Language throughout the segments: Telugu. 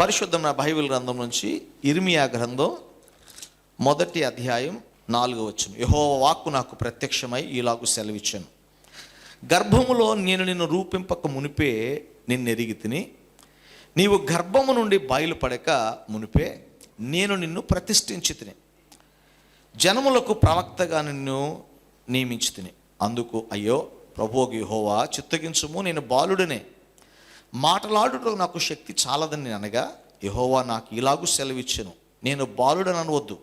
పరిశుద్ధమైన బైబిల్ గ్రంథం నుంచి ఇర్మియా గ్రంథం మొదటి అధ్యాయం నాలుగో వచ్చును యహో వాక్కు నాకు ప్రత్యక్షమై ఈలాగు సెలవిచ్చాను. గర్భములో నేను నిన్ను రూపింపక మునిపే నిన్ను ఎరిగి తిని నీవు గర్భము నుండి బయలుపడక మునిపే నేను నిన్ను ప్రతిష్ఠించి తిని జనములకు ప్రవక్తగా నిన్ను నియమించి తిని. అందుకు అయ్యో ప్రభోగి హోవా చిత్తగించుము నేను బాలుడనే. మాటలాడుటకు నాకు శక్తి చాలదని నేను అనగా యహోవా నాకు ఇలాగూ సెలవిచ్చాను. నేను బాలుడని అనవద్దు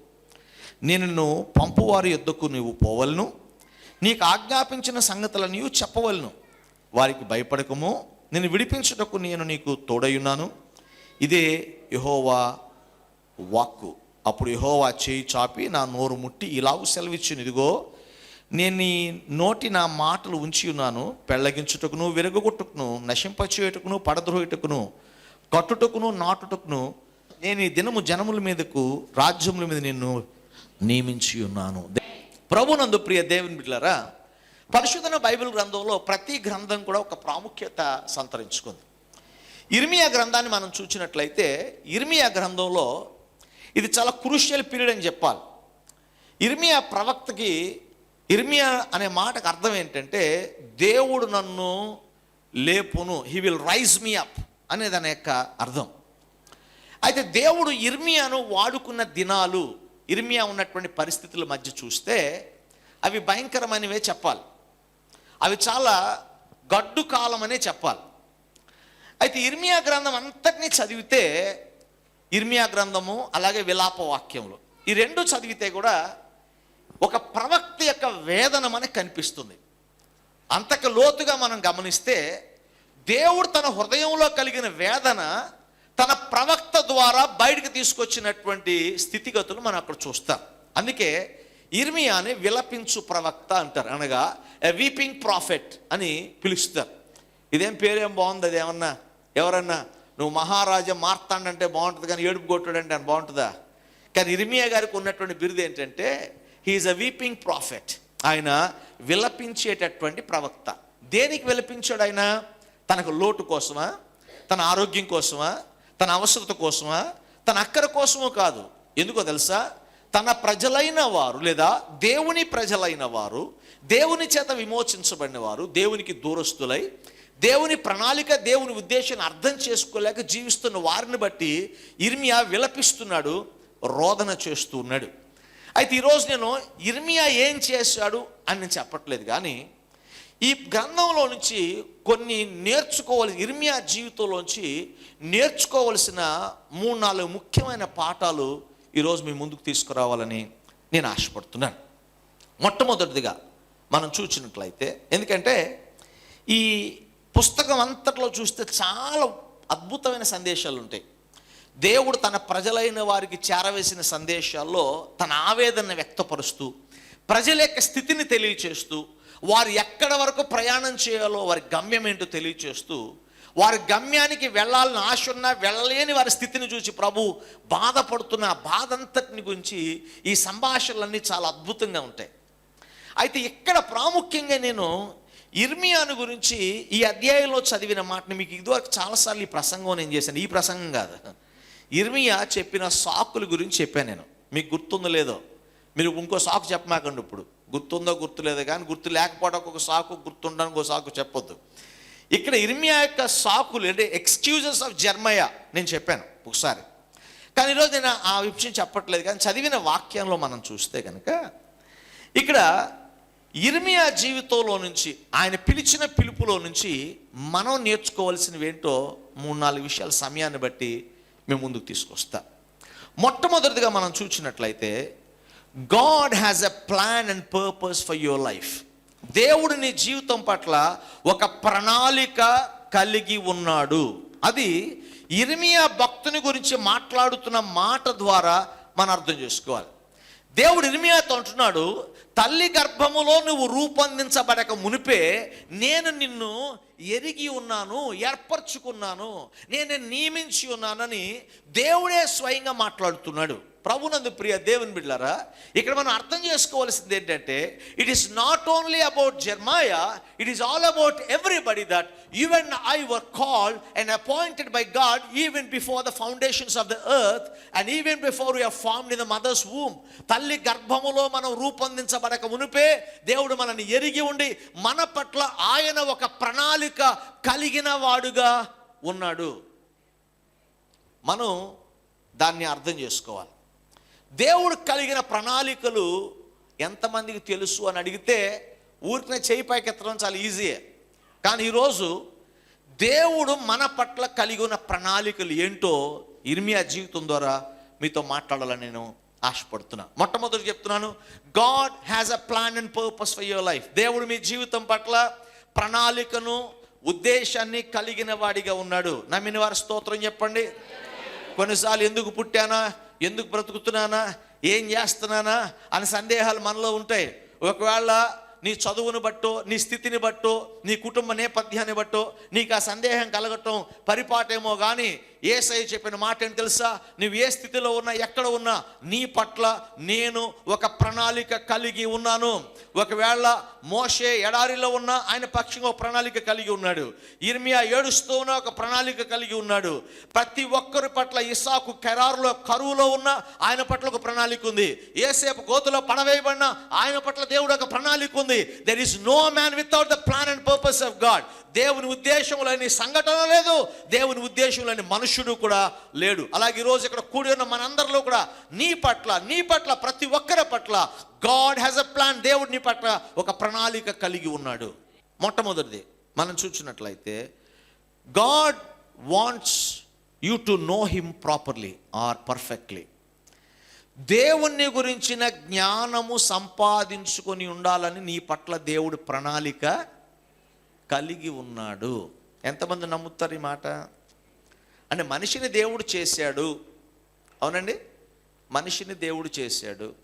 నేను నిన్ను పంపువారి యొద్దకు నీవు పోవలను. నీకు ఆజ్ఞాపించిన సంగతులను నీవు చెప్పవలను. వారికి భయపడకము. నేను విడిపించుటకు నేను నీకు తోడయున్నాను ఇదే యహోవా వాక్కు. అప్పుడు యహోవా చేయి చాపి నా నోరు ముట్టి ఇలాగూ సెలవిచ్చాను. ఇదిగో నేను నీ నోటి నా మాటలు ఉంచి ఉన్నాను. పెళ్ళగించుటకును విరగొట్టుకును నశింపచేయుటకును పడద్రోయుటకును కట్టుటకును నాటుటకును నేను ఈ దినము జనముల మీదకు రాజ్యముల మీద నిన్ను నియమించి ఉన్నాను. ప్రభునందు ప్రియ దేవుని బిడ్డలారా పరిశుధన బైబిల్ గ్రంథంలో ప్రతి గ్రంథం కూడా ఒక ప్రాముఖ్యత సంతరించుకుంది. ఇర్మియా గ్రంథాన్ని మనం చూసినట్లయితే ఇర్మియా గ్రంథంలో ఇది చాలా క్రూషియల్ పీరియడ్ అని చెప్పాలి. ఇర్మియా ప్రవక్తకి ఇర్మియా అనే మాటకు అర్థం ఏంటంటే దేవుడు నన్ను లేపును he will raise me up అనే దాని యొక్క అర్థం. అయితే దేవుడు ఇర్మియాను వాడుకున్న దినాలు ఇర్మియా ఉన్నటువంటి పరిస్థితుల మధ్య చూస్తే అవి భయంకరమైనవే చెప్పాలి. అవి చాలా గడ్డు కాలమనే చెప్పాలి. అయితే ఇర్మియా గ్రంథం అంతటినీ చదివితే ఇర్మియా గ్రంథము అలాగే విలాప వాక్యములు ఈ రెండు చదివితే కూడా ఒక ప్రవక్త యొక్క వేదన మనకు కనిపిస్తుంది. అంతకు లోతుగా మనం గమనిస్తే దేవుడు తన హృదయంలో కలిగిన వేదన తన ప్రవక్త ద్వారా బయటకు తీసుకొచ్చినటువంటి స్థితిగతులు మనం అక్కడ చూస్తాం. అందుకే ఇర్మియాని విలపించు ప్రవక్త అంటారు. అనగా ఎ వీపింగ్ ప్రాఫెట్ అని పిలుస్తారు. ఇదేం పేరేం బాగుంది? అది ఏమన్నా ఎవరన్నా? నువ్వు మహారాజా మార్తాండంటే బాగుంటుంది కానీ ఏడుపు కొట్టుడంటే అని బాగుంటుందా? కానీ ఇర్మియా గారికి ఉన్నటువంటి బిరుదు ఏంటంటే హీఈస్ అ వీపింగ్ ప్రాఫెట్ ఆయన విలపించేటటువంటి ప్రవక్త. దేనికి విలపించాడు ఆయన? తనకు లోటు కోసమా? తన ఆరోగ్యం కోసమా? తన అవసరత కోసమా? తన అక్కర కోసమో కాదు. ఎందుకో తెలుసా? తన ప్రజలైన వారు లేదా దేవుని ప్రజలైన వారు దేవుని చేత విమోచించబడిన వారు దేవునికి దూరస్తులై దేవుని ప్రణాళిక దేవుని ఉద్దేశాన్ని అర్థం చేసుకోలేక జీవిస్తున్న వారిని బట్టి ఇర్మియా విలపిస్తున్నాడు రోదన చేస్తూ ఉన్నాడు. అయితే ఈరోజు నేను ఇర్మియా ఏం చేశాడు అని నేను చెప్పట్లేదు కానీ ఈ గ్రంథంలో నుంచి కొన్ని నేర్చుకోవాలి ఇర్మియా జీవితంలోంచి నేర్చుకోవలసిన మూడు నాలుగు ముఖ్యమైన పాఠాలు ఈరోజు మీ ముందుకు తీసుకురావాలని నేను ఆశపడుతున్నాను. మొట్టమొదటిదిగా మనం చూసినట్లయితే ఎందుకంటే ఈ పుస్తకం అంతట్లో చూస్తే చాలా అద్భుతమైన సందేశాలు ఉంటాయి. దేవుడు తన ప్రజలైన వారికి చేరవేసిన సందేశాల్లో తన ఆవేదన వ్యక్తపరుస్తూ ప్రజల యొక్క స్థితిని తెలియచేస్తూ వారు ఎక్కడ వరకు ప్రయాణం చేయాలో వారి గమ్యం ఏంటో తెలియచేస్తూ వారి గమ్యానికి వెళ్ళాలని ఆశ ఉన్నా వెళ్ళలేని వారి స్థితిని చూసి ప్రభు బాధపడుతున్న బాధంతటిని బాధ అంతటిని గురించి ఈ సంభాషణలన్నీ చాలా అద్భుతంగా ఉంటాయి. అయితే ఇక్కడ ప్రాముఖ్యంగా నేను ఇర్మియాను గురించి ఈ అధ్యాయంలో చదివిన మాటని మీకు ఇదివరకు చాలాసార్లు ఈ ప్రసంగం నేను చేశాను. ఈ ప్రసంగం కాదు. ఇర్మియా చెప్పిన సాకుల గురించి చెప్పాను నేను. మీకు గుర్తుందో లేదో? మీరు ఇంకో సాకు చెప్పమాకండి ఇప్పుడు. గుర్తుందో గుర్తులేదో కానీ గుర్తు లేకపోవడం ఒక సాకు గుర్తుండడానికి ఒక సాకు చెప్పొద్దు. ఇక్కడ ఇర్మియా యొక్క సాకులు అంటే ఎక్స్క్యూజెస్ ఆఫ్ జర్మయ నేను చెప్పాను ఒకసారి. కానీ ఈరోజు నేను ఆ విషయం చెప్పట్లేదు కానీ చదివిన వాక్యంలో మనం చూస్తే కనుక ఇక్కడ ఇర్మియా జీవితంలో నుంచి ఆయన పిలిచిన పిలుపులో నుంచి మనం నేర్చుకోవాల్సినవి ఏంటో మూడు నాలుగు విషయాల సమయాన్ని బట్టి మేము ముందుకు తీసుకొస్తా. మొట్టమొదటిగా మనం చూసినట్లయితే God has a plan and purpose for your life దేవుడు నీ జీవితం పట్ల ఒక ప్రణాళిక కలిగి ఉన్నాడు. అది ఇర్మియా భక్తుని గురించి మాట్లాడుతున్న మాట ద్వారా మనం అర్థం చేసుకోవాలి. దేవుడు ఇర్మియాతో అంటున్నాడు తల్లి గర్భములో నువ్వు రూపొందించబడక మునిపే నేను నిన్ను ఎరిగి ఉన్నాను ఏర్పరచుకున్నాను నేను నియమించి ఉన్నానని దేవుడే స్వయంగా మాట్లాడుతున్నాడు. ప్రభునందు ప్రియ దేవుని బిడ్డారా ఇక్కడ మనం అర్థం చేసుకోవాల్సింది ఏంటంటే it is not only about Jeremiah it is all about everybody that even I were called and appointed by God even before the foundations of the earth and even before you formed in the mother's womb తల్లి గర్భములో మనం రూపొందించబడక మునిపే దేవుడు మనల్ని ఎరిగి ఉండి మన పట్ల ఆయన ఒక ప్రణాళిక కలిగిన వాడుగా ఉన్నాడు. మనం దాన్ని అర్థం చేసుకోవాలి. దేవుడు కలిగిన ప్రణాళికలు ఎంతమందికి తెలుసు అని అడిగితే ఊరికనే చేయి పైకెత్తడం చాలా ఈజీయే కానీ ఈరోజు దేవుడు మన పట్ల కలిగి ఉన్న ప్రణాళికలు ఏంటో ఇర్మియా జీవితం ద్వారా మీతో మాట్లాడాలని నేను ఆశపడుతున్నా. మొట్టమొదటి చెప్తున్నాను God has a plan and purpose for your life దేవుడు మీ జీవితం పట్ల ప్రణాళికను ఉద్దేశాన్ని కలిగిన వాడిగా ఉన్నాడు. నమ్మిన వారి స్తోత్రం చెప్పండి. కొన్నిసార్లు ఎందుకు పుట్టానా ఎందుకు బ్రతుకుతున్నానా ఏం చేస్తున్నానా అనే సందేహాలు మనలో ఉంటాయి. ఒకవేళ నీ చదువును బట్టో నీ స్థితిని బట్టో నీ కుటుంబ నేపథ్యాన్ని బట్టో నీకు ఆ సందేహం కలగటం పరిపాటేమో కానీ ఏసై చెప్పిన మాట ఏంటి తెలుసా? నువ్వు ఏ స్థితిలో ఉన్నా ఎక్కడ ఉన్నా నీ పట్ల నేను ఒక ప్రణాళిక కలిగి ఉన్నాను. ఒకవేళ మోషే ఎడారిలో ఉన్నా ఆయన పక్షంగా ఒక ప్రణాళిక కలిగి ఉన్నాడు. ఇర్మియా ఏడుస్తూ ఉన్న ఒక ప్రణాళిక కలిగి ఉన్నాడు. ప్రతి ఒక్కరి పట్ల ఇసాకు కెరారులో కరువులో ఉన్న ఆయన పట్ల ఒక ప్రణాళిక ఉంది. ఏసేపు గోతులో పడవేయబడిన ఆయన పట్ల దేవుడు ఒక ప్రణాళిక ఉంది. There is no man without the plan and purpose of God దేవుని ఉద్దేశంలోని సంఘటన లేదు దేవుని ఉద్దేశంలోని మనుషుడు కూడా లేడు. అలాగే ఈరోజు ఇక్కడ కూడి ఉన్న మనందరిలో కూడా నీ పట్ల నీ పట్ల ప్రతి ఒక్కరి పట్ల గాడ్ హ్యాస్ అ ప్లాన్ దేవుడు నీ పట్ల ఒక ప్రణాళిక కలిగి ఉన్నాడు. మొట్టమొదటిది మనం చూసినట్లయితే God wants you to know him properly or perfectly దేవుణ్ణి గురించిన జ్ఞానము సంపాదించుకొని ఉండాలని నీ పట్ల దేవుడు ప్రణాళిక కలిగి ఉన్నాడు. ఎంతమంది నమ్ముతారు ఈ మాట? అంటే మనిషిని దేవుడు చేశాడు. అవునండి? మనిషిని దేవుడు చేశాడు.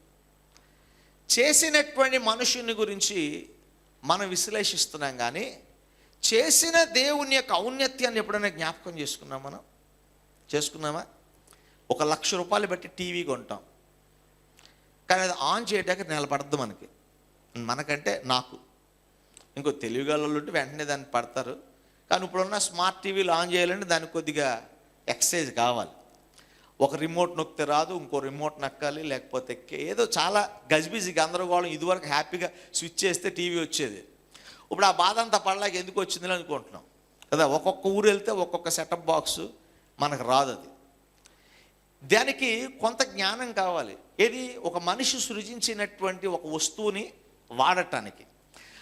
చేసినటువంటి మనుషుని గురించి మనం విశ్లేషిస్తున్నాం కానీ చేసిన దేవుని యొక్క ఔన్నత్యాన్ని ఎప్పుడైనా జ్ఞాపకం చేసుకున్నాం మనం? చేసుకున్నామా? ఒక లక్ష రూపాయలు పెట్టి టీవీ కొంటాం. కానీ అది ఆన్ చేయడానికి నిలబడద్దు మనకి. మనకంటే నాకు. ఇంకో తెలివిగాళ్ళు ఉంటే వెంటనే దాన్ని పడతారు. కానీ ఇప్పుడున్న స్మార్ట్ టీవీలు ఆన్ చేయాలంటే దానికి కొద్దిగా ఎక్సైజ్ కావాలి. ఒక రిమోట్ నొక్కితే రాదు ఇంకో రిమోట్ నక్కాలి లేకపోతే ఎక్కే- ఏదో చాలా గజిబిజి గందరగోళం ఇదివరకు హ్యాపీగా స్విచ్ చేస్తే టీవీ వచ్చేది. ఇప్పుడు ఆ బాధ అంతా పడలేక ఎందుకు వచ్చిందని అనుకుంటున్నాం. కదా ఒక్కొక్క ఊరు వెళ్తే ఒక్కొక్క సెటప్ బాక్స్ మనకు రాదు అది. దానికి కొంత జ్ఞానం కావాలి. ఏది ఒక మనిషి సృజించినటువంటి ఒక వస్తువుని వాడటానికి.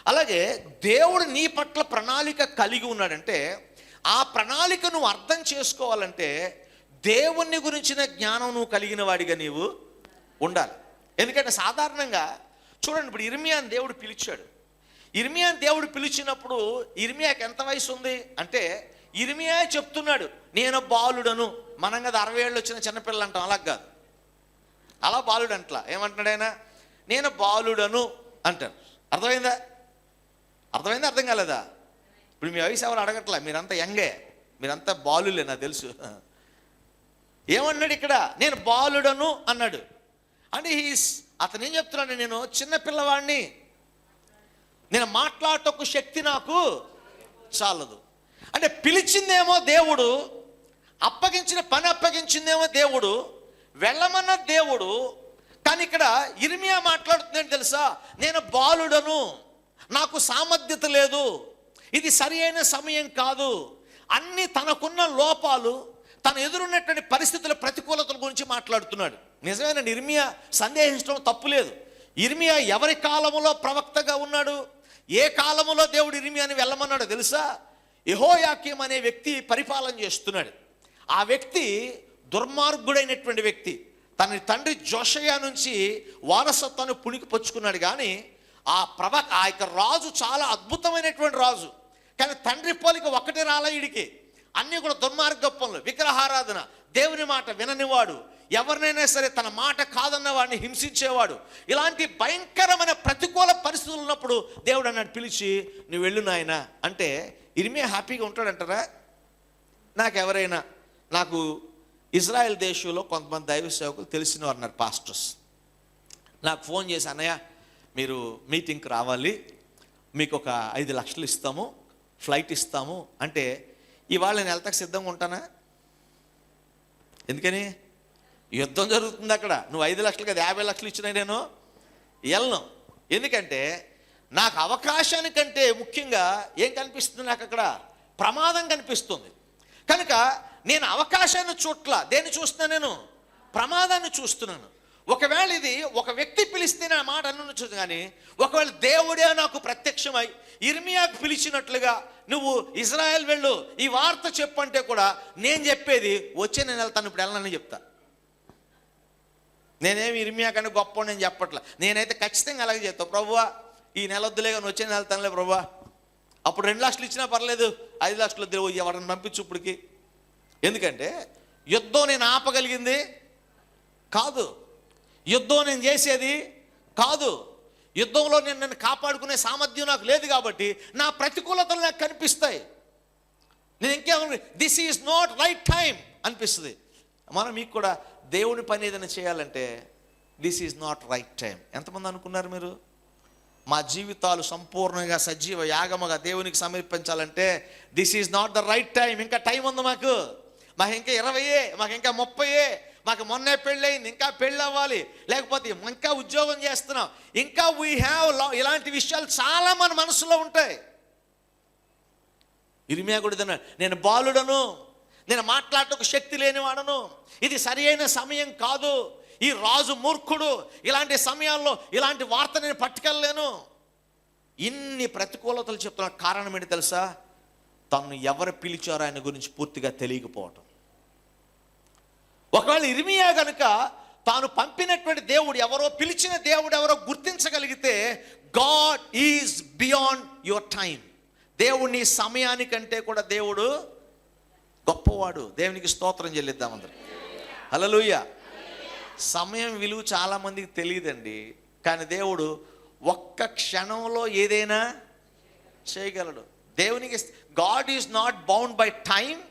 అలాగే దేవుడు నీ పట్ల ప్రణాళిక కలిగి ఉన్నాడంటే ఆ ప్రణాళిక నువ్వు అర్థం చేసుకోవాలంటే దేవుణ్ణి గురించిన జ్ఞానం నువ్వు కలిగిన వాడిగా నీవు ఉండాలి. ఎందుకంటే సాధారణంగా చూడండి ఇప్పుడు ఇర్మియాన్ దేవుడు పిలిచాడు. ఇర్మియాన్ దేవుడు పిలిచినప్పుడు ఇర్మియాకి ఎంత వయసు ఉంది అంటే ఇర్మియా చెప్తున్నాడు నేను బాలుడను. మనం కదా అరవై ఏళ్ళు వచ్చిన చిన్నపిల్లలు అంటాం అలా కాదు. అలా బాలుడు అంటలా ఏమంటున్నాడు ఆయన? నేను బాలుడను అంటారు. అర్థమైందా? అర్థమైందా అర్థం కాలేదా? ఇప్పుడు మీ వయసు ఎవరు అడగట్లా? మీరంతా యంగే. మీరంతా బాలులే నాకు తెలుసు. ఏమన్నాడు ఇక్కడ? నేను బాలుడను అన్నాడు. అంటే హీస్ అతను ఏం చెప్తున్నాడు నేను? చిన్న పిల్లవాడిని. నేను మాట్లాడటకు శక్తి నాకు చాలదు. అంటే పిలిచిందేమో దేవుడు అప్పగించిన పని అప్పగించిందేమో దేవుడు వెళ్ళమన్న దేవుడు కానీ ఇక్కడ ఇర్మియా మాట్లాడుతుందని తెలుసా? నేను బాలుడను. నాకు సామర్థ్యత లేదు. ఇది సరి అయిన సమయం కాదు. అన్ని తనకున్న లోపాలు తన ఎదురున్నటువంటి పరిస్థితుల ప్రతికూలతల గురించి మాట్లాడుతున్నాడు. నిజమైన? నిర్మియా సందేహించడం తప్పు లేదు. ఇర్మియా ఎవరి కాలములో ప్రవక్తగా ఉన్నాడు? ఏ కాలములో దేవుడు ఇర్మియాని వెళ్ళమన్నాడో తెలుసా? ఎహోయాక్యం అనే వ్యక్తి పరిపాలన చేస్తున్నాడు. ఆ వ్యక్తి దుర్మార్గుడైనటువంటి వ్యక్తి. తన తండ్రి జోషయ్య నుంచి వారసత్వాన్ని పుణికిపచ్చుకున్నాడు కానీ ఆ ప్రవ ఆ యొక్క రాజు చాలా అద్భుతమైనటువంటి రాజు. కానీ తండ్రి పోలిక ఒక్కటి రాలే ఈడికి. అన్నీ కూడా దుర్మార్గ పనులు విగ్రహారాధన దేవుని మాట విననివాడు. ఎవరినైనా సరే తన మాట కాదన్న వాడిని హింసించేవాడు. ఇలాంటి భయంకరమైన ప్రతికూల పరిస్థితులు ఉన్నప్పుడు దేవుడు అన్నాడు పిలిచి నువ్వు వెళ్ళు నాయన. అంటే ఇరిమే హ్యాపీగా ఉంటాడంటారా? నాకు ఎవరైనా నాకు ఇజ్రాయెల్ దేశంలో కొంతమంది దైవ సేవకులు తెలిసిన వారు పాస్టర్స్. నాకు ఫోన్ చేసి అన్నయ్య మీరు మీటింగ్కి రావాలి. మీకు ఒక ఐదు లక్షలు ఇస్తాము. ఫ్లైట్ ఇస్తాము. అంటే ఇవాళ నేను వెళ్తాక సిద్ధంగా ఉంటానా? ఎందుకని? యుద్ధం జరుగుతుంది అక్కడ. నువ్వు ఐదు లక్షలు కదా యాభై లక్షలు ఇచ్చినా నేను వెళ్ళను. ఎందుకంటే నాకు అవకాశానికంటే ముఖ్యంగా ఏం కనిపిస్తుంది నాకు అక్కడ? ప్రమాదం కనిపిస్తుంది. కనుక నేను అవకాశాన్ని చూట్ల. దేన్ని చూస్తున్నా నేను? ప్రమాదాన్ని చూస్తున్నాను. ఒకవేళ ఇది ఒక వ్యక్తి పిలిస్తే నా మాట అనొచ్చు కానీ ఒకవేళ దేవుడే నాకు ప్రత్యక్షమై ఇర్మియాకు పిలిచినట్లుగా నువ్వు ఇజ్రాయెల్ వెళ్ళు ఈ వార్త చెప్పంటే కూడా నేను చెప్పేది వచ్చే నేను వెళ్తాను ఇప్పుడు వెళ్ళనని చెప్తా. నేనేమి ఇర్మియా కంటే గొప్ప నేను చెప్పట్లే. నేనైతే ఖచ్చితంగా అలాగే చెప్తాను ప్రభువా ఈ నెల వద్దులే కానీ వచ్చే నెల వెళ్తానులే ప్రభువా. అప్పుడు రెండు లక్షలు ఇచ్చినా పర్లేదు ఐదు లక్షలు వద్దు ఎవరిని పంపించు ఇప్పటికి. ఎందుకంటే యుద్ధం నేను ఆపగలిగింది కాదు. యుద్ధం నేను చేసేది కాదు. యుద్ధంలో నేను నన్ను కాపాడుకునే సామర్థ్యం నాకు లేదు కాబట్టి నా ప్రతికూలతలు నాకు కనిపిస్తాయి. నేను ఇంకేమన్నా this is not right time అనిపిస్తుంది. మనం మీకు కూడా దేవుని పని ఏదైనా చేయాలంటే this is not right time ఎంతమంది అనుకున్నారు మీరు? మా జీవితాలు సంపూర్ణంగా సజీవ యాగముగా దేవునికి సమర్పించాలంటే this is not the right time ఇంకా టైం ఉంది మాకు. మాకు ఇంకా ఇరవయే మాకు ఇంకా ముప్పయే మాకు మొన్నే పెళ్ళయింది ఇంకా పెళ్ళి అవ్వాలి లేకపోతే ఇంకా ఉద్యోగం చేస్తున్నాం. ఇంకా వీ హ్యావ్ ఇలాంటి విషయాలు చాలా మన మనసులో ఉంటాయి. ఇరిమియా కూడా ఇదన్నాడు, నేను బాలుడను నేను మాట్లాడటకు శక్తి లేనివాడను. ఇది సరి అయిన సమయం కాదు. ఈ రాజు మూర్ఖుడు. ఇలాంటి సమయాల్లో ఇలాంటి వార్త నేను పట్టుకెళ్ళలేను. ఇన్ని ప్రతికూలతలు చెప్తున్న కారణం ఏంటి తెలుసా? తను ఎవరు పిలిచారో ఆయన గురించి పూర్తిగా తెలియకపోవటం. ఒకవేళ ఇర్మియా గనుక తాను పంపినటువంటి దేవుడు ఎవరో పిలిచిన దేవుడు ఎవరో గుర్తించగలిగితే God is beyond your time దేవుడు నీ సమయానికంటే కూడా దేవుడు గొప్పవాడు. దేవునికి స్తోత్రం చెల్లిద్దాం అందరు. హల్లెలూయ. సమయం విలువ చాలామందికి తెలియదండి కానీ దేవుడు ఒక్క క్షణంలో ఏదైనా చేయగలడు. దేవునికి God is not bound by time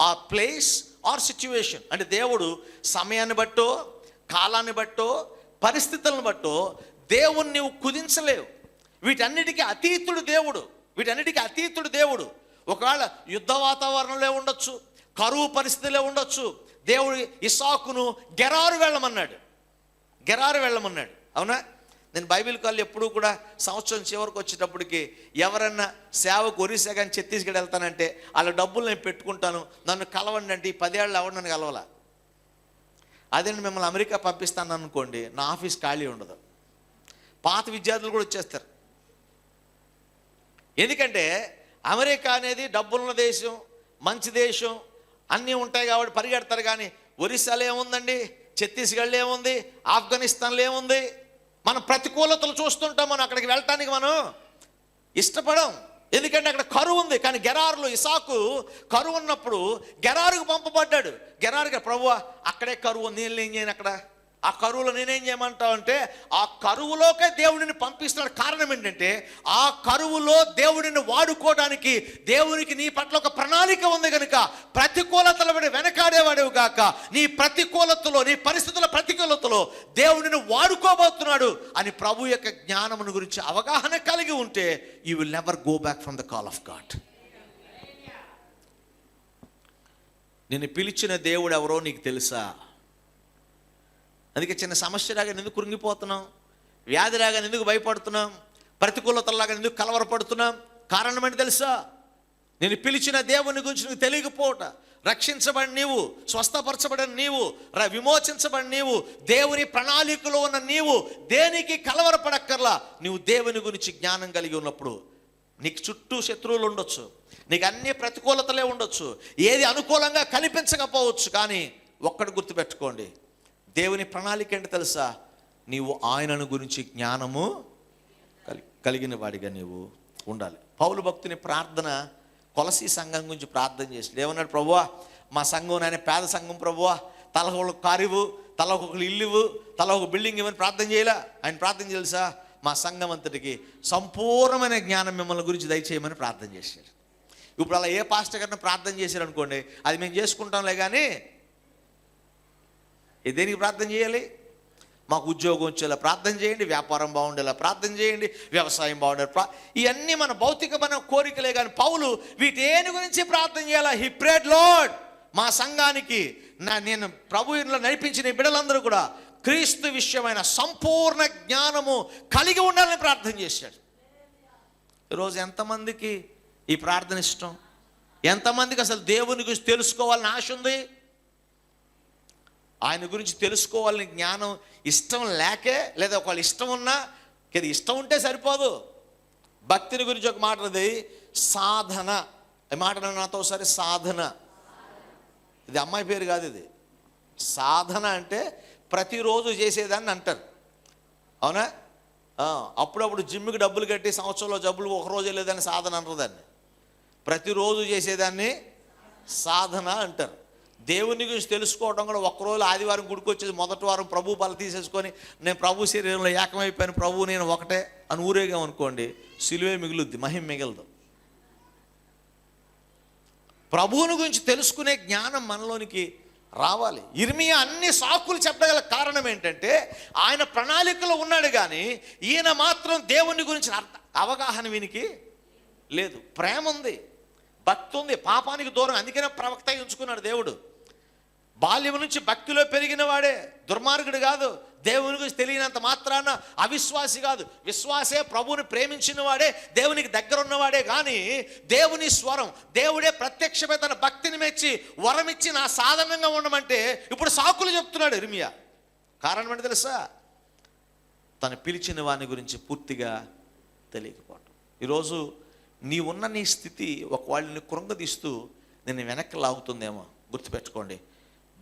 or place or situation. అంటే దేవుడు సమయాన్ని బట్టో కాలాన్ని బట్టో పరిస్థితులను బట్టో దేవుణ్ణి నువ్వు కుదించలేవు. వీటన్నిటికీ అతీతుడు దేవుడు. వీటన్నిటికీ అతీతుడు దేవుడు. ఒకవేళ యుద్ధ వాతావరణంలో ఉండొచ్చు కరువు పరిస్థితిలో ఉండొచ్చు దేవుడు ఇసాకును గెరారు వెళ్ళమన్నాడు. గెరారు వెళ్ళమన్నాడు. అవునా? నేను బైబిల్ కాళ్ళు ఎప్పుడూ కూడా సంవత్సరం చివరికి వచ్చేటప్పటికి ఎవరన్నా సేవకు ఒరిస్సా కానీ ఛత్తీస్గఢ్ వెళ్తానంటే వాళ్ళ డబ్బులు నేను పెట్టుకుంటాను నన్ను కలవండి అంటే ఈ పదేళ్ళు ఎవరు నన్ను కలవాల. అదే నేను మిమ్మల్ని అమెరికా పంపిస్తాను అనుకోండి నా ఆఫీస్ ఖాళీ ఉండదు. పాత విద్యార్థులు కూడా వచ్చేస్తారు. ఎందుకంటే అమెరికా అనేది డబ్బులున్న దేశం మంచి దేశం అన్నీ ఉంటాయి కాబట్టి పరిగెడతారు కానీ ఒరిస్సాలో ఏముందండి? ఛత్తీస్గఢ్లో ఏముంది? ఆఫ్ఘనిస్తాన్లో ఏముంది? మనం ప్రతికూలతలు చూస్తుంటాం మనం అక్కడికి వెళ్ళటానికి మనం ఇష్టపడం. ఎందుకంటే అక్కడ కరువు ఉంది. కానీ గెరారులో ఇసాకు కరువు ఉన్నప్పుడు గెరారుకు పంపబడ్డాడు. గెరారుగా ప్రభు అక్కడే కరువు ఉంది, నేను ఏం చేయను అక్కడ ఆ కరువులో నేనేం చేయమంటావు అంటే ఆ కరువులోకే దేవుడిని పంపిస్తున్నాడు. కారణం ఏంటంటే ఆ కరువులో దేవుడిని వాడుకోవడానికి దేవునికి నీ పట్ల ఒక ప్రణాళిక ఉంది కనుక ప్రతికూలతల వెన- వెనకాడేవాడేవు కాక నీ ప్రతికూలతలో నీ పరిస్థితుల ప్రతికూలతలో దేవుడిని వాడుకోబోతున్నాడు అని ప్రభు యొక్క జ్ఞానమును గురించి అవగాహన కలిగి ఉంటే you will never go back from the call of God నేను పిలిచిన దేవుడు ఎవరో నీకు తెలుసా? అందుకే చిన్న సమస్య రాగా ఎందుకు కృంగిపోతున్నాం? వ్యాధి రాగా ఎందుకు భయపడుతున్నాం? ప్రతికూలతలాగా ఎందుకు కలవరపడుతున్నాం? కారణం ఏంటి తెలుసా? నేను పిలిచిన దేవుని గురించి నీకు తెలియకపోవట రక్షించబడి నీవు స్వస్థపరచబడిన నీవు ర- విమోచించబడి నీవు దేవుని ప్రణాళికలో ఉన్న నీవు దేనికి కలవరపడక్కర్లా? నీవు దేవుని గురించి జ్ఞానం కలిగి ఉన్నప్పుడు నీకు చుట్టూ శత్రువులు ఉండొచ్చు. నీకు అన్ని ప్రతికూలతలే ఉండొచ్చు. ఏది అనుకూలంగా కనిపించకపోవచ్చు కానీ ఒక్కటి గుర్తుపెట్టుకోండి. దేవుని ప్రణాళిక ఏంటి తెలుసా? నీవు ఆయనను గురించి జ్ఞానము కలిగిన వాడిగా నీవు ఉండాలి. పౌలు భక్తుని ప్రార్థన కొలసి సంఘం గురించి ప్రార్థన చేసి ఏమన్నాడు ప్రభువా? మా సంఘం నాయన పేద సంఘం ప్రభువా? తల ఒక కారు తల ఒక ఇల్లు తల ఒక బిల్డింగ్ ఇవ్వని ప్రార్థన చేయాలా? ఆయన ప్రార్థన తెలుసా? మా సంఘం అంతటికి సంపూర్ణమైన జ్ఞానం మిమ్మల్ని గురించి దయచేయమని ప్రార్థన చేశారు ఇప్పుడు అలా ఏ పాస్టర్ గారిని ప్రార్థన చేశారు అనుకోండి అది మేము చేసుకుంటాంలే కానీ దేనికి ప్రార్థన చేయాలి? మాకు ఉద్యోగం వచ్చేలా ప్రార్థన చేయండి వ్యాపారం బాగుండేలా ప్రార్థన చేయండి వ్యవసాయం బాగుండేలా ప్రా ఇవన్నీ మన భౌతికమైన కోరికలే కానీ పౌలు వీటేని గురించి ప్రార్థన చేయాలా? హీ ప్రేడ్ లార్డ్ మా సంఘానికి నా నేను ప్రభు ఇంట్లో నడిపించిన బిడ్డలందరూ కూడా క్రీస్తు విషయమైన సంపూర్ణ జ్ఞానము కలిగి ఉండాలని ప్రార్థన చేశాడు. ఈరోజు ఎంతమందికి ఈ ప్రార్థన ఇష్టం? ఎంతమందికి అసలు దేవుని గురించి తెలుసుకోవాలని ఆశ ఉంది? ఆయన గురించి తెలుసుకోవాలని జ్ఞానం ఇష్టం లేకే లేదా ఒకవేళ ఇష్టం ఉన్నా ఇది ఇష్టం ఉంటే సరిపోదు. భక్తిని గురించి ఒక మాట అది సాధన. ఈ మాట నాతో ఒకసారి సాధన. ఇది అమ్మాయి పేరు కాదు ఇది. సాధన అంటే ప్రతిరోజు చేసేదాన్ని అంటారు. అవునా? అప్పుడప్పుడు జిమ్కి డబ్బులు కట్టి సంవత్సరంలో జబ్బులు ఒకరోజు లేదని వెళ్ళేదాన్ని సాధన అంటారు దాన్ని. ప్రతిరోజు చేసేదాన్ని సాధన అంటారు. దేవుని గురించి తెలుసుకోవడం కూడా ఒక్కరోజు ఆదివారం గుడికి వచ్చేది మొదటి వారం ప్రభు బల తీసేసుకొని నేను ప్రభు శరీరంలో ఏకమైపోయాను ప్రభు నేను ఒకటే అని ఊరేగాం అనుకోండి సిలువే మిగులుద్ది మహిమ మిగలదు. ప్రభువుని గురించి తెలుసుకునే జ్ఞానం మనలోనికి రావాలి. ఇర్మియా అన్ని సాకులు చెప్పగల కారణం ఏంటంటే ఆయన ప్రణాళికలో ఉన్నాడు కానీ ఈయన మాత్రం దేవుని గురించి అర్థ అవగాహన వీనికి లేదు. ప్రేమ ఉంది భక్తి ఉంది పాపానికి దూరం అందుకనే ప్రవక్త ఉంచుకున్నాడు దేవుడు. బాల్యం నుంచి భక్తిలో పెరిగిన వాడే దుర్మార్గుడు కాదు. దేవుని గురించి తెలియనంత మాత్రాన అవిశ్వాసి కాదు. విశ్వాసే ప్రభువుని ప్రేమించిన వాడే దేవునికి దగ్గర ఉన్నవాడే కానీ దేవుని స్వరం దేవుడే ప్రత్యక్షమై తన భక్తిని మెచ్చి వరమిచ్చి నా సాధనంగా ఉండమంటే ఇప్పుడు సాకులు చెప్తున్నాడు ఇర్మియా కారణం ఏంటి తెలుసా? తను పిలిచిన వాని గురించి పూర్తిగా తెలియకపోవటం. ఈరోజు నీ ఉన్న నీ స్థితి ఒక వాళ్ళని కృంగదీస్తూ నేను వెనక్కి లాగుతుందేమో గుర్తుపెట్టుకోండి.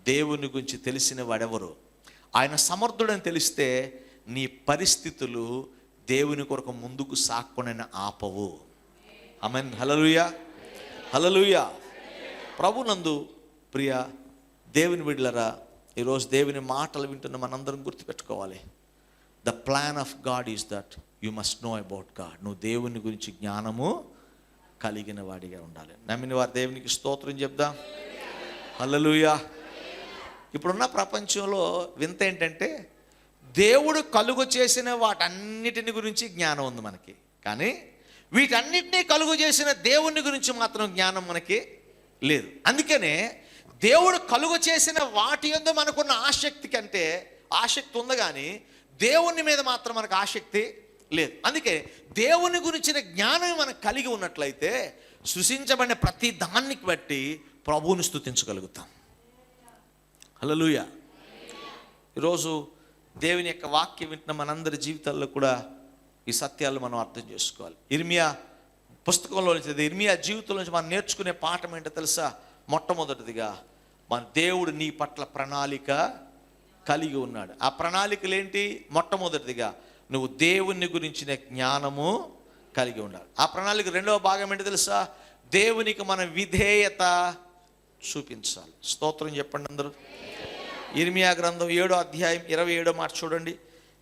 దేవుని గురించి తెలిసిన వాడెవరు? ఆయన సమర్థుడని తెలిస్తే నీ పరిస్థితులు దేవుని కొరకు ముందుకు సాక్కొనని ఆపవు. అమెన్ హలలుయ హలలుయ ప్రభునందు ప్రియ దేవుని బిడ్లరా ఈరోజు దేవుని మాటలు వింటున్న మనందరం గుర్తుపెట్టుకోవాలి. The plan of God is that you must know about God నువ్వు దేవుని గురించి జ్ఞానము కలిగిన వాడిగా ఉండాలి. నమ్మిన వారు దేవునికి స్తోత్రం చెప్దాం. హలలుయా ఇప్పుడున్న ప్రపంచంలో వింత ఏంటంటే దేవుడు కలుగు చేసిన వాటన్నిటిని గురించి జ్ఞానం ఉంది మనకి. కానీ వీటన్నిటినీ కలుగు చేసిన దేవుని గురించి మాత్రం జ్ఞానం మనకి లేదు. అందుకనే దేవుడు కలుగు చేసిన వాటి ఎందు మనకున్న ఆసక్తి కంటే ఆసక్తి ఉంది కానీ దేవుని మీద మాత్రం మనకు ఆసక్తి లేదు. అందుకే దేవుని గురించిన జ్ఞానం మనకు కలిగి ఉన్నట్లయితే సృష్టించబడిన ప్రతి దాన్ని బట్టి ప్రభువుని స్థుతించగలుగుతాం హలలుయ ఈరోజు దేవుని యొక్క వాక్యం వింటున్న మనందరి జీవితాల్లో కూడా ఈ సత్యాలు మనం అర్థం చేసుకోవాలి. ఇర్మియా పుస్తకంలో నుంచి ఇర్మియా జీవితంలో నుంచి మనం నేర్చుకునే పాఠం ఏంటో తెలుసా? మొట్టమొదటిదిగా మన దేవుడు నీ పట్ల ప్రణాళిక కలిగి ఉన్నాడు. ఆ ప్రణాళికలు ఏంటి? మొట్టమొదటిదిగా నువ్వు దేవుని గురించిన జ్ఞానము కలిగి ఉండాలి. ఆ ప్రణాళిక రెండవ భాగం ఏంటి తెలుసా? దేవునికి మన విధేయత చూపించాలి. స్తోత్రం చెప్పండి అందరూ. ఇర్మియా గ్రంథం ఏడో అధ్యాయం ఇరవై ఏడో మాట చూడండి.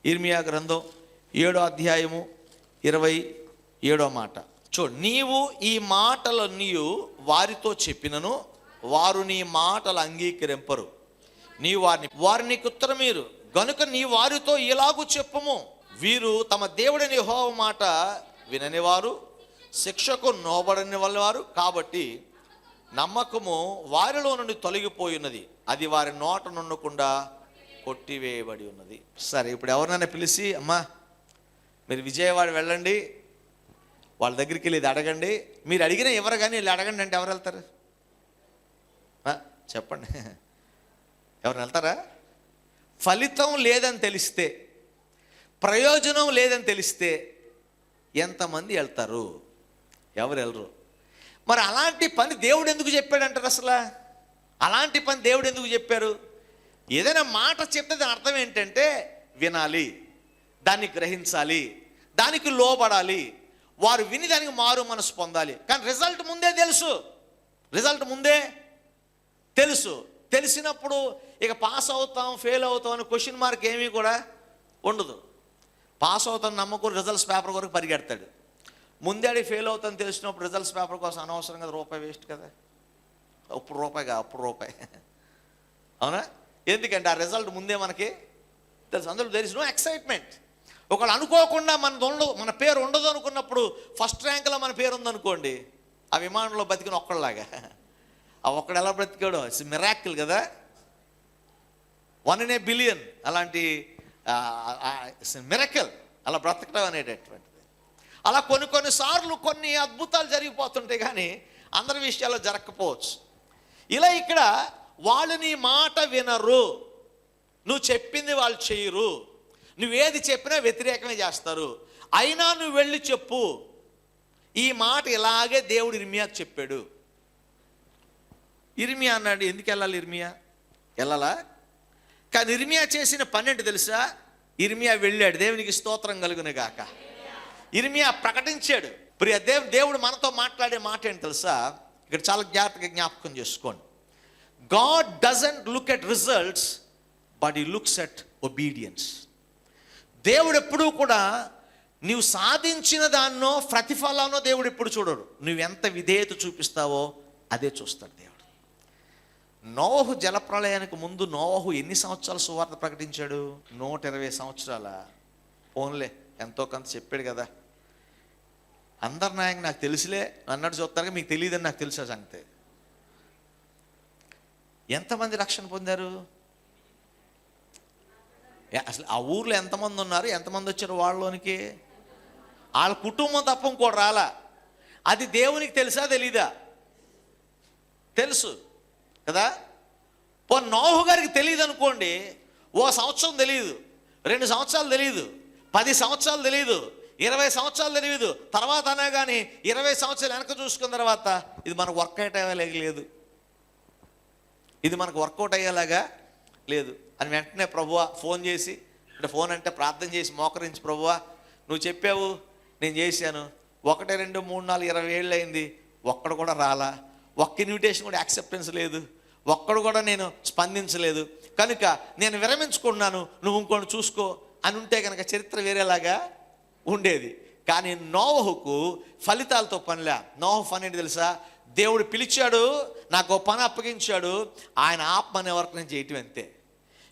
ఇర్మియా గ్రంథం ఏడో అధ్యాయము ఇరవై ఏడో మాట. చూ నీవు ఈ మాటలన్నీ వారితో చెప్పినను వారు నీ మాటలు అంగీకరింపరు. నీ వారిని వారిని నీకు ఉత్తరమీరు గనుక నీ వారితో ఇలాగూ చెప్పము. వీరు తమ దేవుడిని హోవ మాట విననివారు శిక్షకు నోబడని వారు కాబట్టి నమ్మకము వారిలో నుండి తొలగిపోయినది అది వారి నోట నుండకుండా కొట్టివేయబడి ఉన్నది. సరే ఇప్పుడు ఎవరినైనా పిలిచి అమ్మా మీరు విజయవాడ వెళ్ళండి. వాళ్ళ దగ్గరికి వెళ్ళి ఇది అడగండి. మీరు అడిగిన ఎవరు కానీ వీళ్ళు అడగండి అంటే ఎవరు వెళ్తారు? చెప్పండి. ఎవరు వెళ్తారా? ఫలితం లేదని తెలిస్తే ప్రయోజనం లేదని తెలిస్తే ఎంతమంది వెళ్తారు? ఎవరు వెళ్ళరు. మరి అలాంటి పని దేవుడు ఎందుకు చెప్పాడంటారు అసలు? అలాంటి పని దేవుడు ఎందుకు చెప్పారు? ఏదైనా మాట చెప్తే దాని అర్థం ఏంటంటే వినాలి దాన్ని గ్రహించాలి దానికి లోబడాలి వారు విని దానికి మారు మనసు పొందాలి. కానీ రిజల్ట్ ముందే తెలుసు. రిజల్ట్ ముందే తెలుసు. తెలిసినప్పుడు ఇక పాస్ అవుతాం ఫెయిల్ అవుతాం అని క్వశ్చన్ మార్క్ ఏమీ కూడా ఉండదు. పాస్ అవుతాం నమ్మకం రిజల్ట్స్ పేపర్ వరకు పరిగెడతాడు. ముందేడి ఫెయిల్ అవుతుందని తెలిసినప్పుడు రిజల్ట్స్ పేపర్ కోసం అనవసరం కదా రూపాయి వేస్ట్ కదా. అప్పుడు రూపాయిగా అప్పుడు రూపాయి. అవునా? ఎందుకంటే ఆ రిజల్ట్ ముందే మనకి తెలుసు. అందులో దెర్ ఇస్ నో ఎక్సైట్మెంట్ ఒకళ్ళు అనుకోకుండా మన ఉండదు మన పేరు ఉండదు అనుకున్నప్పుడు ఫస్ట్ ర్యాంక్లో మన పేరు ఉందనుకోండి ఆ విమానంలో బతికిన ఒక్కళ్ళలాగా. ఆ ఒక్కడు ఎలా బ్రతికాడో? ఇట్స్ మిరాకిల్ కదా. వన్ ఇన్ ఏ బిలియన్ అలాంటి మిరకల్ అలా బ్రతకడం అనేటటువంటిది అలా కొన్ని కొన్ని సార్లు కొన్ని అద్భుతాలు జరిగిపోతుంటాయి కానీ అందరి విషయాల్లో జరగకపోవచ్చు. ఇలా ఇక్కడ వాళ్ళు నీ మాట వినరు. నువ్వు చెప్పింది వాళ్ళు చేయరు. నువ్వేది చెప్పినా వ్యతిరేకమే చేస్తారు. అయినా నువ్వు వెళ్ళి చెప్పు. ఈ మాట ఇలాగే దేవుడు ఇర్మియా చెప్పాడు. ఇర్మియా అన్నాడు ఎందుకు వెళ్ళాలి ఇర్మియా? వెళ్ళాలా? కానీ ఇర్మియా చేసిన పన్నెండు తెలుసా? ఇర్మియా వెళ్ళాడు దేవునికి స్తోత్రం కలుగును గాక. ఇర్మియా ప్రకటించాడు. ప్రియ దేవ్ దేవుడు మనతో మాట్లాడే మాట ఏంటి తెలుసా? ఇక్కడ చాలా జాగ్రత్తగా జ్ఞాపకం చేసుకోండి. God doesn't look at results but he looks at obedience దేవుడు ఎప్పుడూ కూడా నీవు సాధించిన దాన్నో ప్రతిఫలానో దేవుడు ఎప్పుడు చూడడు. నువ్వు ఎంత విధేయత చూపిస్తావో అదే చూస్తాడు దేవుడు. నోహు జలప్రళయానికి ముందు నోహు ఎన్ని సంవత్సరాలు సువార్త ప్రకటించాడు? నూట ఇరవై సంవత్సరాల? పోన్లే. ఎంతో కొంత చెప్పాడు కదా. అందరి నాయకు నాకు తెలుసులే అన్నట్టు చూస్తారు మీకు తెలియదని నాకు తెలుసా సంగతి. ఎంతమంది రక్షణ పొందారు? అసలు ఆ ఊర్లో ఎంతమంది ఉన్నారు? ఎంతమంది వచ్చారు వాళ్ళలోనికి? వాళ్ళ కుటుంబం తప్ప ఇంకోటి రాలా. అది దేవునికి తెలుసా తెలీదా? తెలుసు. కదా? పో నోహు గారికి తెలియదు అనుకోండి ఓ సంవత్సరం తెలియదు రెండు సంవత్సరాలు తెలియదు పది సంవత్సరాలు తెలియదు ఇరవై సంవత్సరాలు తెలియదు తర్వాత అనే కానీ ఇరవై సంవత్సరాలు వెనక చూసుకున్న తర్వాత ఇది మనకు వర్కౌట్ అయ్యేలాగా లేదు. ఇది మనకు వర్కౌట్ అయ్యేలాగా లేదు. అని వెంటనే ప్రభువా ఫోన్ చేసి అంటే ఫోన్ అంటే ప్రార్థన చేసి మోకరించి ప్రభువా నువ్వు చెప్పావు నేను చేశాను. ఒకటి రెండు మూడు నాలుగు ఇరవై ఏళ్ళు అయింది. ఒక్కడు కూడా రాలా. ఒక్క ఇన్విటేషన్ కూడా యాక్సెప్టెన్స్ లేదు. ఒక్కడు కూడా నేను స్పందించలేదు. కనుక నేను విరమించుకున్నాను. నువ్వు ఇంకోటి చూసుకో. అని ఉంటే కనుక చరిత్ర వేరేలాగా ఉండేది. కానీ నోవహుకు ఫలితాలతో పనిలే. నోహు పని ఏంటి తెలుసా? దేవుడు పిలిచాడు నాకు పని అప్పగించాడు ఆయన ఆత్మనే వరకు నేను చేయటం అంతే.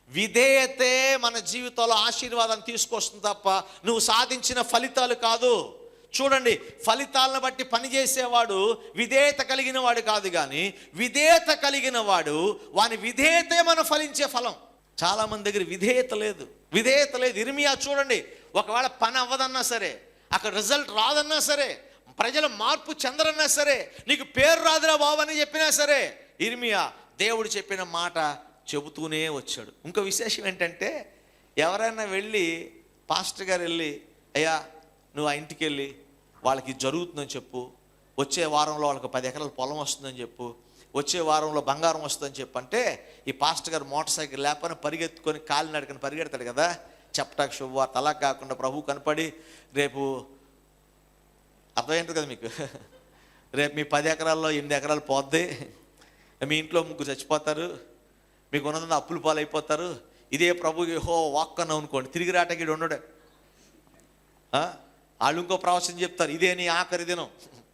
విధేయతే మన జీవితంలో ఆశీర్వాదాన్ని తీసుకొస్తుంది తప్ప నువ్వు సాధించిన ఫలితాలు కాదు. చూడండి ఫలితాలను బట్టి పనిచేసేవాడు విధేయత కలిగిన వాడు కాదు కానీ విధేయత కలిగిన వాడు వాని విధేయతే మనం ఫలించే ఫలం. చాలామంది దగ్గర విధేయత లేదు. విధేయత లేదు. ఇర్మియా చూడండి ఒకవేళ పని అవ్వదన్నా సరే అక్కడ రిజల్ట్ రాదన్నా సరే ప్రజల మార్పు చెందరన్నా సరే నీకు పేరు రాదురా బాబు అని చెప్పినా సరే ఇర్మియా దేవుడు చెప్పిన మాట చెబుతూనే వచ్చాడు. ఇంకో విశేషం ఏంటంటే ఎవరైనా వెళ్ళి పాస్టర్ గారు వెళ్ళి అయ్యా నువ్వు ఆ ఇంటికి వెళ్ళి వాళ్ళకి జరుగుతుందని చెప్పు వచ్చే వారంలో వాళ్ళకి పది ఎకరాల పొలం వస్తుందని చెప్పు వచ్చే వారంలో బంగారం వస్తుందని చెప్పంటే ఈ పాస్టర్ గారు మోటార్ సైకిల్ లేపని పరిగెత్తుకొని కాలినడకని పరిగెడతాడు కదా. చెప్పటానికి శుభవార్త అలా కాకుండా ప్రభు కనపడి రేపు అర్థమైంటుంది కదా మీకు? రేపు మీ పది ఎకరాల్లో ఎనిమిది ఎకరాలు పోద్ది. మీ ఇంట్లో ముగ్గురు చచ్చిపోతారు. మీకు ఉన్నదంతా అప్పులు పాలైపోతారు. ఇదే ప్రభు హో వాక్ అనుకోండి. తిరిగి రాటగిడు ఉండడు. వాళ్ళు ఇంకో ప్రవచనం చెప్తారు. ఇదే నీ ఆఖరి దినం.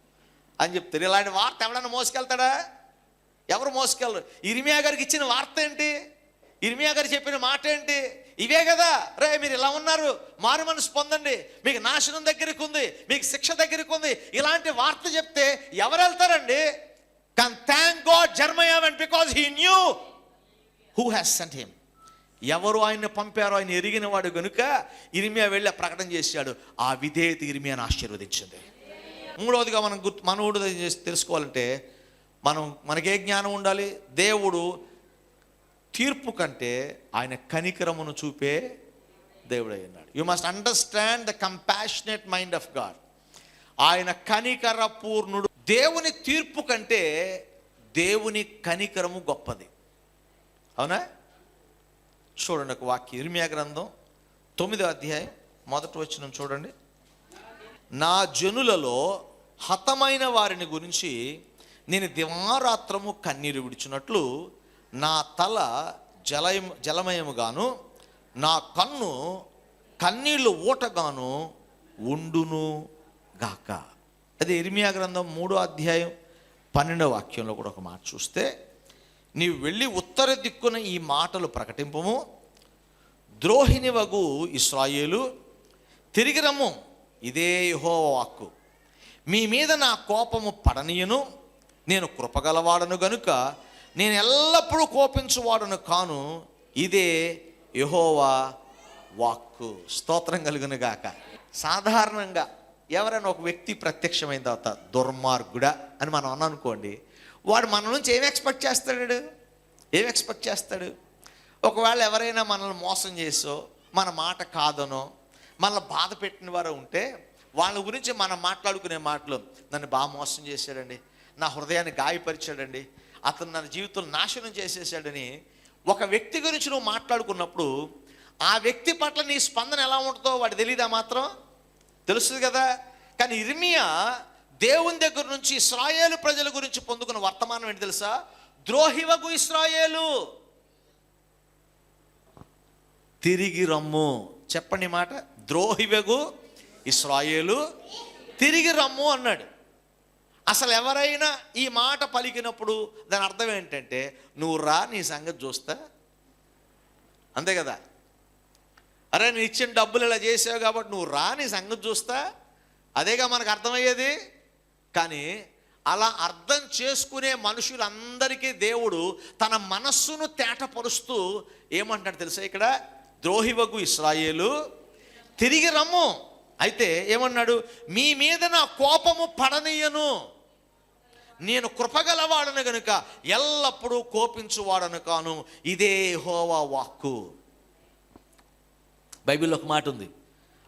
అని చెప్తారు. ఇలాంటి వార్త ఎవడన్నా మోసుకెళ్తాడా? ఎవరు మోసుకెళ్ళరు? ఇరిమియా గారికి ఇచ్చిన వార్త ఏంటి? ఇర్మియా గారు చెప్పిన మాట ఏంటి? ఇవే కదా. రే మీరు ఇలా ఉన్నారు మారు మనసు పొందండి. మీకు నాశనం దగ్గరికి ఉంది మీకు శిక్ష దగ్గరికి ఉంది. ఇలాంటి వార్త చెప్తే ఎవరు వెళ్తారండి? కానీ thank God Jeremiah and because he knew who has sent him ఎవరు ఆయన్ని పంపారో ఆయన ఎరిగిన వాడు గనుక ఇరిమియా వెళ్ళి ప్రకటన చేశాడు. ఆ విధేయత ఇరిమియాను ఆశీర్వదించింది. మూడవదిగా మనం గుర్తు మనవుడు తెలుసుకోవాలంటే మనం మనకే జ్ఞానం ఉండాలి. దేవుడు తీర్పు కంటే ఆయన కనికరమును చూపే దేవుడు అయి ఉన్నాడు. You must understand the compassionate mind of God ఆయన కనికర పూర్ణుడు దేవుని తీర్పు కంటే దేవుని కనికరము గొప్పది. అవునా? చూడండి ఒక వాక్యం. ఇర్మియా గ్రంథం తొమ్మిదో అధ్యాయం మొదటి వచ్చిన చూడండి. నా జనులలో హతమైన వారిని గురించి నేను దివారాత్రము కన్నీరు విడిచినట్లు నా తల జలయం జలమయముగాను నా కన్ను కన్నీళ్ళు ఊటగాను ఉండును గాక. అది ఇర్మియా గ్రంథం మూడో అధ్యాయం పన్నెండో వాక్యంలో కూడా ఒక మాట చూస్తే నీవు వెళ్ళి ఉత్తర దిక్కున ఈ మాటలు ప్రకటింపము. ద్రోహిని వగు ఇస్రాయేలు తిరిగి రమ్ము. ఇదే యెహోవా వాక్కు. మీ మీద నా కోపము పడనీయను. నేను కృపగలవాడను గనుక నేను ఎల్లప్పుడూ కోపించువాడను కాను ఇదే యెహోవా వాక్కు. స్తోత్రం కలుగును గాక. సాధారణంగా ఎవరైనా ఒక వ్యక్తి ప్రత్యక్షమైన తర్వాత దుర్మార్గుడా అని మనం అన్నానుకోండి వాడు మన నుంచి ఏం ఎక్స్పెక్ట్ చేస్తాడు ఏం ఎక్స్పెక్ట్ చేస్తాడు? ఒకవేళ ఎవరైనా మనల్ని మోసం చేసో మన మాట కాదనో మనల్ని బాధ పెట్టిన వారు ఉంటే వాళ్ళ గురించి మనం మాట్లాడుకునే మాటలు నన్ను బాగా మోసం చేశాడండి నా హృదయాన్ని గాయపరిచాడండి. అతను నా జీవితం నాశనం చేసేసాడని ఒక వ్యక్తి గురించి నువ్వు మాట్లాడుకున్నప్పుడు ఆ వ్యక్తి పట్ల నీ స్పందన ఎలా ఉంటుందో వాడు తెలియదా మాత్రం? తెలుస్తుంది కదా. కానీ ఇర్మియా దేవుని దగ్గర నుంచి ఇస్రాయేలు ప్రజల గురించి పొందుకున్న వర్తమానం ఏంటి తెలుసా? ద్రోహివగు ఇస్రాయేలు. తిరిగి రమ్ము. చెప్పండి మాట. ద్రోహివగు ఇస్రాయేలు. తిరిగి రమ్ము అన్నాడు. అసలు ఎవరైనా ఈ మాట పలికినప్పుడు దాని అర్థం ఏంటంటే నువ్వు రా నీ సంగతి చూస్తా. అంతే కదా? అరే నేను ఇచ్చిన డబ్బులు ఇలా చేసావు కాబట్టి నువ్వు రా నీ సంగతి చూస్తా. అదేగా మనకు అర్థమయ్యేది? కానీ అలా అర్థం చేసుకునే మనుషులందరికీ దేవుడు తన మనస్సును తేటపరుస్తూ ఏమంటాడు తెలుసా ఇక్కడ? ద్రోహివగు ఇస్రాయేలు తిరిగి రమ్ము. అయితే ఏమన్నాడు? మీ మీద నా కోపము పడనీయను. నేను కృపగలవాడను గనుక ఎల్లప్పుడూ కోపించువాడను కాను ఇదే హోవా వాక్కు. బైబిల్లో ఒక మాట ఉంది.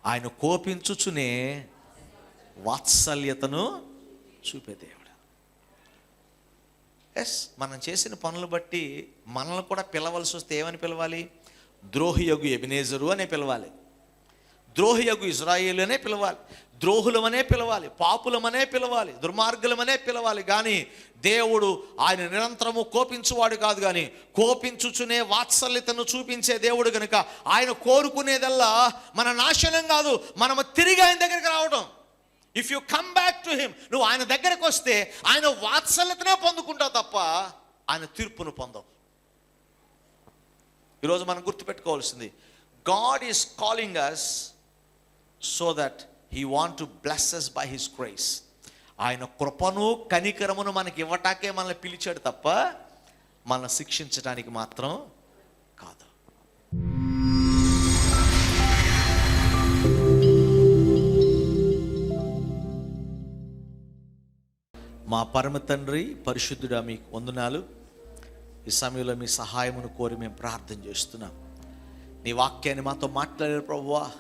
ఆయన కోపించుచునే వాత్సల్యతను చూపే దేవుడు. ఎస్ మనం చేసిన పనులు బట్టి మనల్ని కూడా పిలవలసి వస్తే ఏమని పిలవాలి? ద్రోహియగు ఎబినేజరు అనే పిలవాలి. ద్రోహియగు ఇజ్రాయేలు అనే పిలవాలి ద్రోహులమనే పిలవాలి పాపులమనే పిలవాలి దుర్మార్గులమనే పిలవాలి. కానీ దేవుడు ఆయన నిరంతరము కోపించువాడు కాదు కానీ కోపించుచునే వాత్సల్యతను చూపించే దేవుడు కనుక ఆయన కోరుకునేదల్లా మన నాశనం కాదు మనము తిరిగి ఆయన దగ్గరికి రావడం if you come back to him నువ్వు ఆయన దగ్గరకు వస్తే ఆయన వాత్సల్యతనే పొందుకుంటావు తప్ప ఆయన తీర్పును పొందవు. ఈరోజు మనం గుర్తుపెట్టుకోవాల్సింది God is calling us so that he want to bless us by his grace ఆయన కృపను కనికరమును మనకి ఇవ్వటాకే మనల్ని పిలిచాడు తప్ప మనల్ని శిక్షించడానికి మాత్రం కాదు. మా పరమ తండ్రి పరిశుద్ధుడా మీకు వందనాలు. ఈ సమయంలో మీ సహాయమును కోరి మేము ప్రార్థన చేస్తున్నాం. నీ వాక్యాన్ని మాతో మాట్లాడారు ప్రభువా.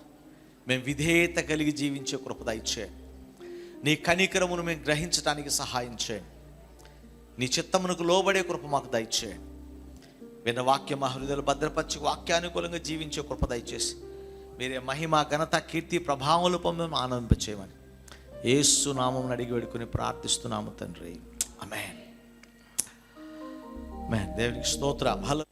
మేము విధేయత కలిగి జీవించే కృప దయచేయండి నీ కనికరమును మేము గ్రహించడానికి సహాయం చేయండి. నీ చిత్తమునకు లోబడే కృప మాకు దయచేయండి విన్న వాక్య మా హృదయాలు భద్రపరిచి వాక్యానుకూలంగా జీవించే కృప దయచేసి మీరే మహిమ ఘనత కీర్తి ప్రభావములు పొందడం ఆనందింపచేయమని ఏసు నామం అడిగి వేడుకుని ప్రార్థిస్తున్నాము తండ్రి. అమెన్ మేన్ దేవునికి స్తోత్ర. హలో